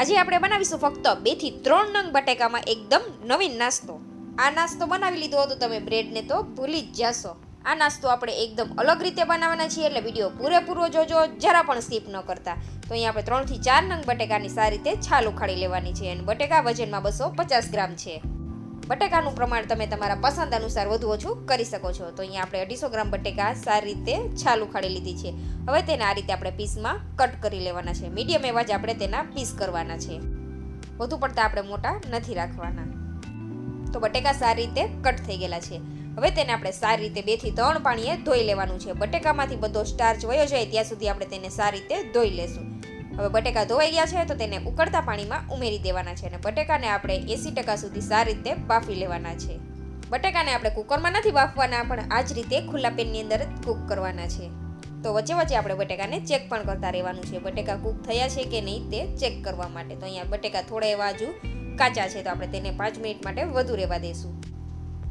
આજે આપણે બનાવીશું ફક્ત બેથી ત્રણ નંગ બટેકામાં એકદમ નવીન નાસ્તો. આ નાસ્તો બનાવી લીધો હતો તમે બ્રેડને તો ભૂલી જ જશો. આ નાસ્તો આપણે એકદમ અલગ રીતે બનાવવાના છીએ એટલે વીડિયો પૂરેપૂરો જોજો, જરા પણ સ્કીપ ન કરતા. તો અહીંયા આપણે ત્રણથી ચાર નંગ બટેકાની સારી રીતે છાલ ઉખાડી લેવાની છે અને બટેકા વજનમાં બસો પચાસ ગ્રામ છે. બટેકાનું પ્રમાણ તમે તમારા પસંદ અનુસાર વધુ ઓછું કરી શકો છો. તો અહીંયા આપણે અઢીસો ગ્રામ બટેકા સારી રીતે છાલ ઉખાડી લીધી છે. હવે તેને આ રીતે આપણે પીસમાં કટ કરી લેવાના છે. મીડિયમ એવા જ આપણે તેના પીસ કરવાના છે. વધુ પડતા આપણે મોટા નથી રાખવાના. તો બટેકા સારી રીતે કટ થઈ ગયેલા છે. હવે તેને આપણે સારી રીતે બેથી ત્રણ પાણીએ ધોઈ લેવાનું છે. બટેકામાંથી બધો સ્ટાર્ચ વયો જાય ત્યાં સુધી આપણે તેને સારી રીતે ધોઈ લેશું. હવે બટેકા ધોવાઈ ગયા છે તો તેને ઉકળતા પાણીમાં ઉમેરી દેવાના છે અને બટેકાને આપણે એંસી ટકા સુધી સારી રીતે બાફી લેવાના છે. બટેકાને આપણે કુકરમાં નથી બાફવાના, પણ આ જ રીતે ખુલ્લા પેનની અંદર જ કૂક કરવાના છે. તો વચ્ચે વચ્ચે આપણે બટેકાને ચેક પણ કરતા રહેવાનું છે, બટેકા કૂક થયા છે કે નહીં તે ચેક કરવા માટે. તો અહીંયા બટેકા થોડા એવા હજુ કાચા છે, તો આપણે તેને પાંચ મિનિટ માટે વધુ રહેવા દઈશું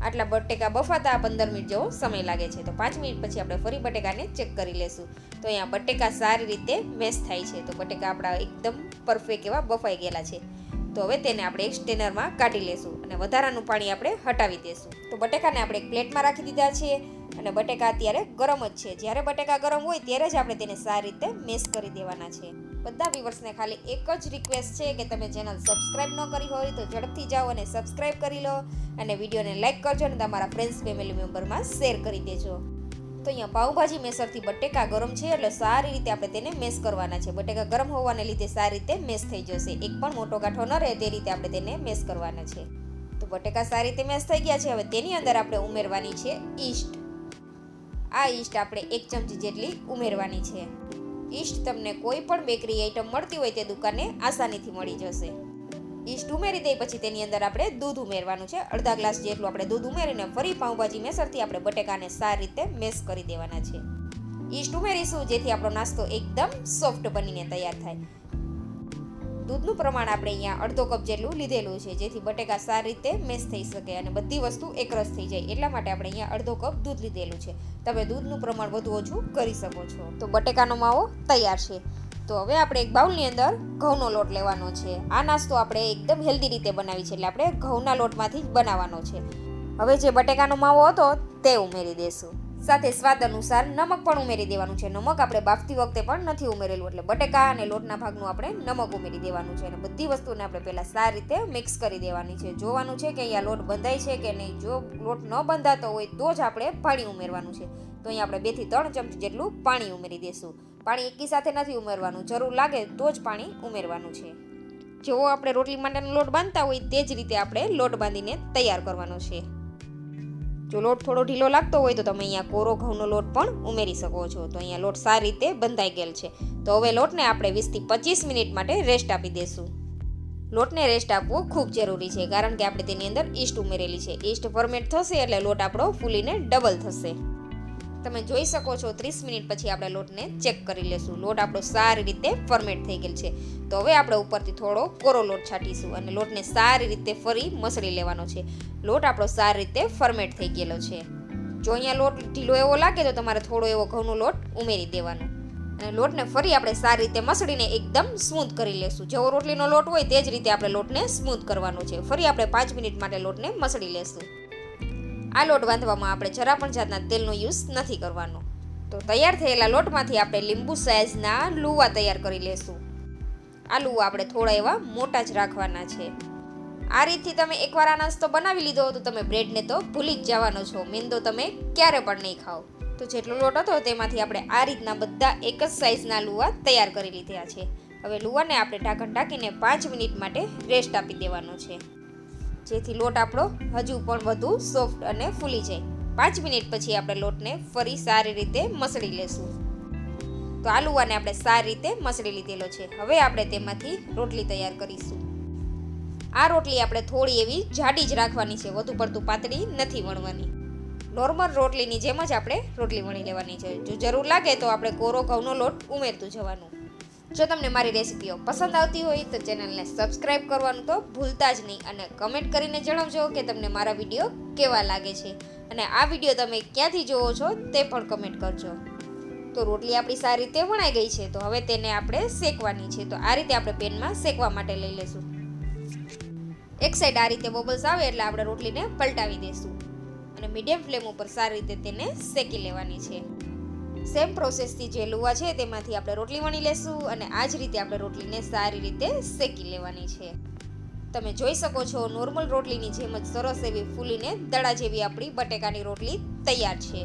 આટલા બટેકા બફાતા પંદર મિનિટ જેવો સમય લાગે છે. તો પાંચ મિનિટ પછી આપણે ફરી બટેકાને ચેક કરી લેશું. તો અહીંયા બટેકા સારી રીતે મેશ થાય છે. તો બટેકા આપણા એકદમ પરફેક્ટ એવા બફાઈ ગયેલા છે. તો હવે તેને આપણે એક સ્ટેનરમાં કાઢી લેશું અને વધારાનું પાણી આપણે હટાવી દેશું. તો બટેકાને આપણે એક પ્લેટમાં રાખી દીધા છે અને બટેકા અત્યારે ગરમ જ છે. જ્યારે બટેકા ગરમ હોય ત્યારે જ આપણે તેને સારી રીતે મેશ કરી દેવાના છે. બધા વ્યુવર્સને ખાલી એક જ રિક્વેસ્ટ છે કે તમે ચેનલ સબસ્ક્રાઈબ ન કરી હોય તો ઝડપથી જાઓ અને સબસ્ક્રાઈબ કરી લો અને વિડીયોને લાઇક કરજો અને તમારા ફ્રેન્ડ્સ ફેમિલી મેમ્બરમાં શેર કરી દેજો. તો અહીંયા પાઉંભાજી મેસરથી બટેકા ગરમ છે એટલે સારી રીતે આપણે તેને મેસ કરવાના છે. બટેકા ગરમ હોવાને લીધે સારી રીતે મેસ થઈ જશે. એક પણ મોટો ગાંઠો ન રહે તે રીતે આપણે તેને મેસ કરવાના છે. તો બટેકા સારી રીતે મેસ થઈ ગયા છે. હવે તેની અંદર આપણે ઉમેરવાની છે ઈસ્ટ. આ ઈસ્ટ આપણે એક ચમચી જેટલી ઉમેરવાની છે. ઈસ્ટ તમને કોઈ પણ બેકરી આઈટમ મળતી હોય તે દુકાને આસાનીથી મળી જશે. ઈસ્ટ ઉમેરી દઈ પછી તેની અંદર આપણે દૂધ ઉમેરવાનું છે. અડધા ગ્લાસ જેટલું આપણે દૂધ ઉમેરીને ફરી પાઉંભાજી મેસરથી આપણે બટેકાને સારી રીતે મેશ કરી દેવાના છે. ઈસ્ટ ઉમેરીશું જેથી આપણો નાસ્તો એકદમ સોફ્ટ બનીને તૈયાર થાય. દૂધનું પ્રમાણ આપણે અહીંયા અડધો કપ જેટલું લીધેલું છે, જેથી બટેકા સારી રીતે મેશ થઈ શકે અને બધી વસ્તુ એકરસ થઈ જાય, એટલા માટે આપણે અહીંયા અડધો કપ દૂધ લીધેલું છે. તમે દૂધનું પ્રમાણ વધુ ઓછું કરી શકો છો. તો બટેકાનો માવો તૈયાર છે. તો હવે આપણે એક બાઉલની અંદર ઘઉંનો લોટ લેવાનો છે. આ નાસ્તો આપણે એકદમ હેલ્ધી રીતે બનાવી છે, એટલે આપણે ઘઉંના લોટમાંથી જ બનાવવાનો છે. હવે જે બટેકાનો માવો હતો, તે ઉમેરી દેશું. સાથે સ્વાદ અનુસાર નમક પણ ઉમેરી દેવાનું છે. નમક આપણે બાફતી વખતે પણ નથી ઉમેરેલું, એટલે બટેકા અને લોટના ભાગનું આપણે નમક ઉમેરી દેવાનું છે અને બધી વસ્તુને આપણે પહેલાં સારી રીતે મિક્સ કરી દેવાની છે. જોવાનું છે કે અહીંયા લોટ બંધાય છે કે નહીં. જો લોટ ન બંધાતો હોય તો જ આપણે પાણી ઉમેરવાનું છે. તો અહીંયા આપણે બેથી ત્રણ ચમચી જેટલું પાણી ઉમેરી દઈશું પાણી એકી સાથે નથી ઉમેરવાનું. જરૂર લાગે તો જ પાણી ઉમેરવાનું છે. જેવો આપણે રોટલી માટેનો લોટ બાંધતા હોય તે જ રીતે આપણે લોટ બાંધીને તૈયાર કરવાનો છે. જો લોટ થોડો ઢીલો લાગતો હોય તો તમે અહીંયા કોરો ઘઉંનો લોટ પણ ઉમેરી શકો છો. તો અહીંયા લોટ સારી રીતે બંધાઈ ગયેલ છે. તો હવે લોટને આપણે વીસથી પચીસ મિનિટ માટે રેસ્ટ આપી દઈશું લોટને રેસ્ટ આપવો ખૂબ જરૂરી છે, કારણ કે આપણે તેની અંદર ઈસ્ટ ઉમેરેલી છે. ઈસ્ટ ફર્મેન્ટ થશે એટલે લોટ આપણો ફૂલીને ડબલ થશે. તમે જોઈ શકો છો, ત્રીસ મિનિટ પછી આપણે લોટને ચેક કરી લેશું. લોટ આપણો સારી રીતે ફર્મેટ થઈ ગયેલ છે. તો હવે આપણે ઉપરથી થોડો કોરો લોટ છાંટીશું અને લોટને સારી રીતે ફરી મસળી લેવાનો છે. લોટ આપણો સારી રીતે ફર્મેટ થઈ ગયેલો છે. જો અહીંયા લોટ ઢીલો એવો લાગે તો તમારે થોડો એવો ઘઉંનો લોટ ઉમેરી દેવાનો. અને લોટને ફરી આપણે સારી રીતે મસળીને એકદમ સ્મૂથ કરી લેશું. જેવો રોટલીનો લોટ હોય તે જ રીતે આપણે લોટને સ્મૂથ કરવાનો છે. ફરી આપણે પાંચ મિનિટ માટે લોટને મસળી લેશું. આ લોટ બાંધવામાં આપણે જરા પણ જાતના તેલનો યુઝ નથી કરવાનો. તો તૈયાર થયેલા લોટમાંથી આપણે લીંબુ સાઇઝના લુવા તૈયાર કરી લેશું. આ લુવા આપણે થોડા એવા મોટા જ રાખવાના છે. આ રીતથી તમે એકવાર આ નાસ્તો બનાવી લીધો તો તમે બ્રેડને તો ભૂલી જ જવાનો છો. મેંદો તમે ક્યારે પણ નહીં ખાઓ. તો જેટલો લોટ હતો તેમાંથી આપણે આ રીતના બધા એક જ સાઇઝના લુવા તૈયાર કરી લીધા છે. હવે લુવાને આપણે ઢાંકણ ઢાંકીને પાંચ મિનિટ માટે રેસ્ટ આપી દેવાનો છે. જેથી લોટ આપણો હજુ પણ વધુ સોફ્ટ અને ફૂલી જાય. પાંચ મિનિટ પછી આપણે લોટને ફરી સારી રીતે મસળી લેશું. તો આ લુવાને આપણે સારી રીતે મસળી લીધેલો છે. હવે આપણે તેમાંથી રોટલી તૈયાર કરીશું. આ રોટલી આપણે થોડી એવી જાડી જ રાખવાની છે. વધુ પડતું પાતળી નથી વણવાની. નોર્મલ રોટલીની જેમ જ આપણે રોટલી વણી લેવાની છે. જો જરૂર લાગે તો આપણે કોરો ઘઉંનો લોટ ઉમેરતું જવાનું. જો તમને મારી રેસિપીઓ પસંદ આવતી હોય તો ચેનલને સબસ્ક્રાઈબ કરવાનું તો ભૂલતા જ નહીં અને કમેન્ટ કરીને જણાવજો કે તમને મારા વીડિયો કેવા લાગે છે. અને આ વીડિયો તમે ક્યાંથી જોવો છો તે પણ કમેન્ટ કરજો. તો રોટલી આપણી સારી રીતે વણાઈ ગઈ છે, તો હવે તેને આપણે શેકવાની છે. તો આ રીતે આપણે પેનમાં શેકવા માટે લઈ લેશું એક સાઈડ આ રીતે બબલ્સ આવે એટલે આપણે રોટલીને પલટાવી દઈશું. અને મીડિયમ ફ્લેમ ઉપર સારી રીતે તેને શેકી લેવાની છે. સેમ પ્રોસેસથી જે લુવા છે તેમાંથી આપણે રોટલી વણી લેશું અને આ જ રીતે આપણે રોટલીને સારી રીતે શેકી લેવાની છે. તમે જોઈ શકો છો નોર્મલ રોટલીની જેમ જ સરસ એવી ફૂલીને દડા જેવી આપણી બટેકાની રોટલી તૈયાર છે.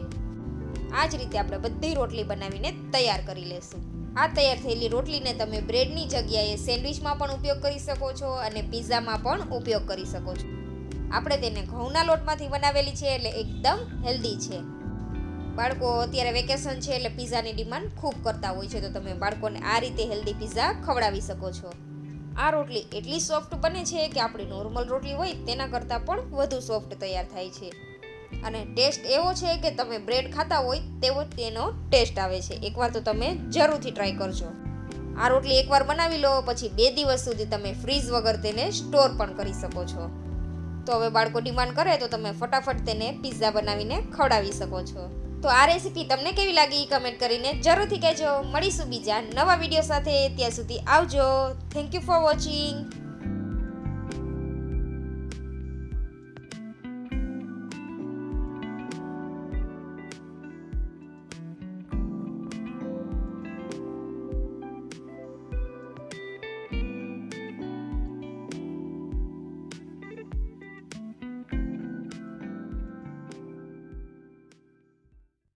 આ જ રીતે આપણે બધી રોટલી બનાવીને તૈયાર કરી લેશું. આ તૈયાર થયેલી રોટલીને તમે બ્રેડની જગ્યાએ સેન્ડવિચમાં પણ ઉપયોગ કરી શકો છો અને પિઝામાં પણ ઉપયોગ કરી શકો છો. આપણે તેને ઘઉંના લોટમાંથી બનાવેલી છે એટલે એકદમ હેલ્ધી છે. બાળકો અત્યારે વેકેશન છે એટલે પિઝાની ડિમાન્ડ ખૂબ કરતા હોય છે, તો તમે બાળકોને આ રીતે હેલ્ધી પીઝા ખવડાવી શકો છો. આ રોટલી એટલી સોફ્ટ બને છે કે આપણી નોર્મલ રોટલી હોય તેના કરતાં પણ વધુ સોફ્ટ તૈયાર થાય છે. અને ટેસ્ટ એવો છે કે તમે બ્રેડ ખાતા હોય તેવો તેનો ટેસ્ટ આવે છે. એકવાર તો તમે જરૂરથી ટ્રાય કરજો. આ રોટલી એકવાર બનાવી લો, પછી બે દિવસ સુધી તમે ફ્રીઝ વગર તેને સ્ટોર પણ કરી શકો છો. તો હવે બાળકો ડિમાન્ડ કરે તો તમે ફટાફટ તેને પિઝા બનાવીને ખવડાવી શકો છો. તો આ રેસીપી તમને કેવી લાગી કમેન્ટ કરીને જરૂરથી કહેજો. મળીશું બીજા નવા વીડિયો સાથે. ત્યાં સુધી આવજો. Thank you for watching